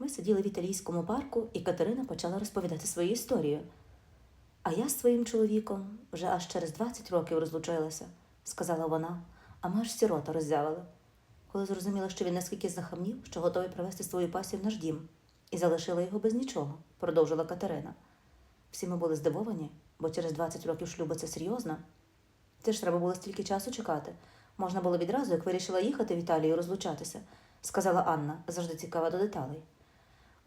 Ми сиділи в італійському парку, і Катерина почала розповідати свою історію. А я з своїм чоловіком вже аж через 20 років розлучилася, сказала вона, а ми аж всі рота роззявили. Коли зрозуміла, що він наскільки захамнів, що готовий привезти свою пасію в наш дім, і залишила його без нічого, продовжила Катерина. Всі ми були здивовані, бо через 20 років шлюбу це серйозно. Це ж треба було стільки часу чекати. Можна було відразу, як вирішила їхати в Італію розлучатися, сказала Анна, завжди цікава до деталей.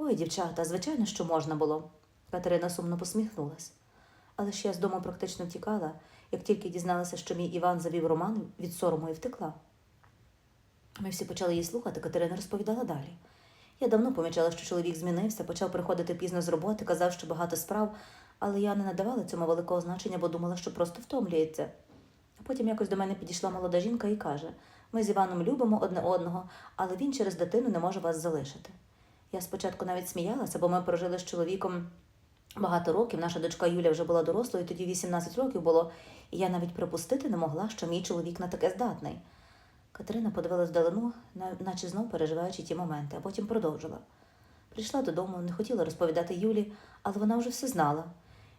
Ой, дівчата, звичайно, що можна було. Катерина сумно посміхнулась. Але ж я з дому практично втікала, як тільки дізналася, що мій Іван завів роман від сорому і втекла. Ми всі почали її слухати, Катерина розповідала далі. Я давно помічала, що чоловік змінився, почав приходити пізно з роботи, казав, що багато справ, але я не надавала цьому великого значення, бо думала, що просто втомлюється. А потім якось до мене підійшла молода жінка і каже: ми з Іваном любимо одне одного, але він через дитину не може вас залишити. Я спочатку навіть сміялася, бо ми прожили з чоловіком багато років. Наша дочка Юля вже була дорослою, тоді 18 років було, і я навіть припустити не могла, що мій чоловік на таке здатний. Катерина подивилась вдалину, на- наче знов переживаючи ті моменти, а потім продовжила. Прийшла додому, не хотіла розповідати Юлі, але вона вже все знала.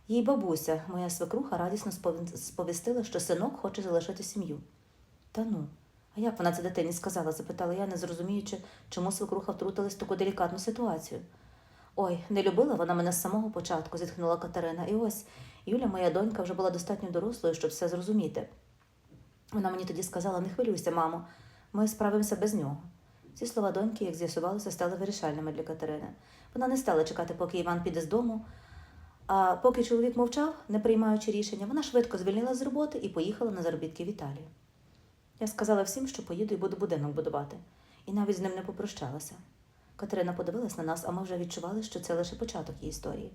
Їй бабуся, моя свекруха, радісно сповістила, що синок хоче залишити сім'ю. Та ну, а як вона це дитині сказала? запитала я, не зрозуміючи, чому свекруха втрутилась в таку делікатну ситуацію. Ой, не любила вона мене з самого початку, зітхнула Катерина. І ось Юля, моя донька, вже була достатньо дорослою, щоб все зрозуміти. Вона мені тоді сказала: не хвилюйся, мамо, ми справимося без нього. Ці слова доньки, як з'ясувалося, стали вирішальними для Катерини. Вона не стала чекати, поки Іван піде з дому. А поки чоловік мовчав, не приймаючи рішення, вона швидко звільнила з роботи і поїхала на заробітки в Італію. Я сказала всім, що поїду і буду будинок будувати, і навіть з ним не попрощалася. Катерина подивилась на нас, а ми вже відчували, що це лише початок її історії.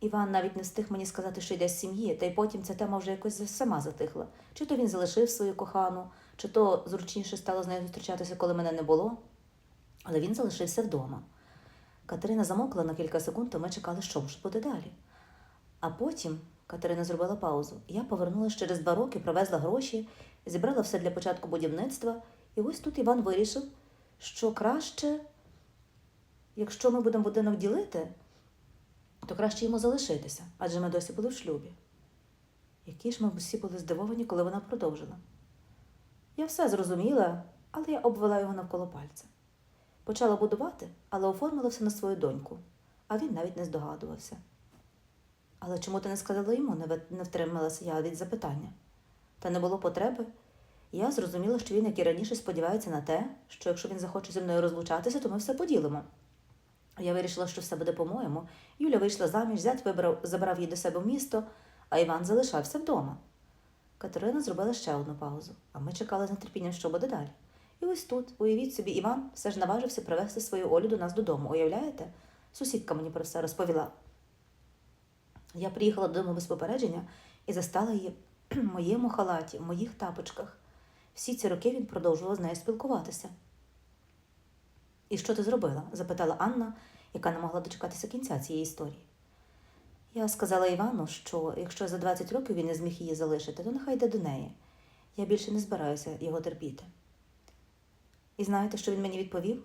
Іван навіть не встиг мені сказати, що йде з сім'ї, та й потім ця тема вже якось сама затихла. Чи то він залишив свою кохану, чи то зручніше стало з нею зустрічатися, коли мене не було. Але він залишився вдома. Катерина замовкла на кілька секунд, то ми чекали, що ж буде далі. А потім Катерина зробила паузу. Я повернулася через два роки, привезла гроші, зібрала все для початку будівництва, і ось тут Іван вирішив, що краще, якщо ми будемо будинок ділити, то краще йому залишитися, адже ми досі були в шлюбі. Які ж ми всі були здивовані, коли вона продовжила. Я все зрозуміла, але я обвела його навколо пальця. Почала будувати, але оформила все на свою доньку, а він навіть не здогадувався. Але чому ти не сказала йому, не втрималася я від запитання? Та не було потреби. Я зрозуміла, що він, як і раніше, сподівається на те, що якщо він захоче зі мною розлучатися, то ми все поділимо. Я вирішила, що все буде по-моєму. Юля вийшла заміж, зять вибрав, забрав її до себе в місто, а Іван залишався вдома. Катерина зробила ще одну паузу, а ми чекали з нетерпінням, що буде далі. І ось тут, уявіть собі, Іван все ж наважився привезти свою Олю до нас додому. Уявляєте? Сусідка мені про все розповіла. Я приїхала додому без попередження і застала її в моєму халаті, в моїх тапочках. Всі ці роки він продовжував з нею спілкуватися. І що ти зробила? запитала Анна, яка не могла дочекатися кінця цієї історії. Я сказала Івану, що якщо за 20 років він не зміг її залишити, то нехай йде до неї. Я більше не збираюся його терпіти. І знаєте, що він мені відповів?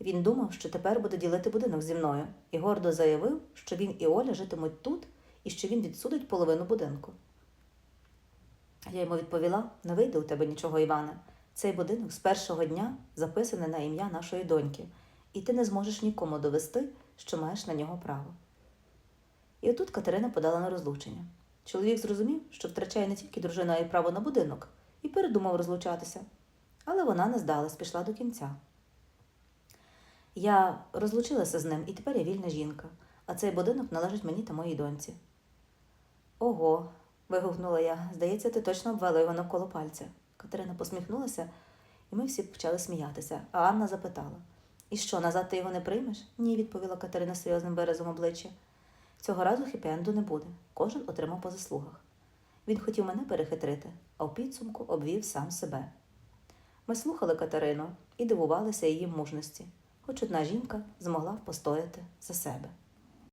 Він думав, що тепер буде ділити будинок зі мною, і гордо заявив, що він і Оля житимуть тут і що він відсудить половину будинку. Я йому відповіла: не вийде у тебе нічого, Іване. Цей будинок з першого дня записаний на ім'я нашої доньки, і ти не зможеш нікому довести, що маєш на нього право. І отут Катерина подала на розлучення. Чоловік зрозумів, що втрачає не тільки дружину, а й право на будинок, і передумав розлучатися. Але вона не здалась, пішла до кінця. Я розлучилася з ним, і тепер я вільна жінка, а цей будинок належить мені та моїй доньці. Ого. вигукнула я. Здається, ти точно обвела його навколо пальця. Катерина посміхнулася, і ми всі почали сміятися, а Анна запитала: І що, назад ти його не приймеш? Ні, відповіла Катерина серйозним виразом обличчя. Цього разу хіпі-енду не буде. Кожен отримав по заслугах. Він хотів мене перехитрити, а в підсумку обвів сам себе. Ми слухали Катерину і дивувалися її мужності, хоч одна жінка змогла постояти за себе.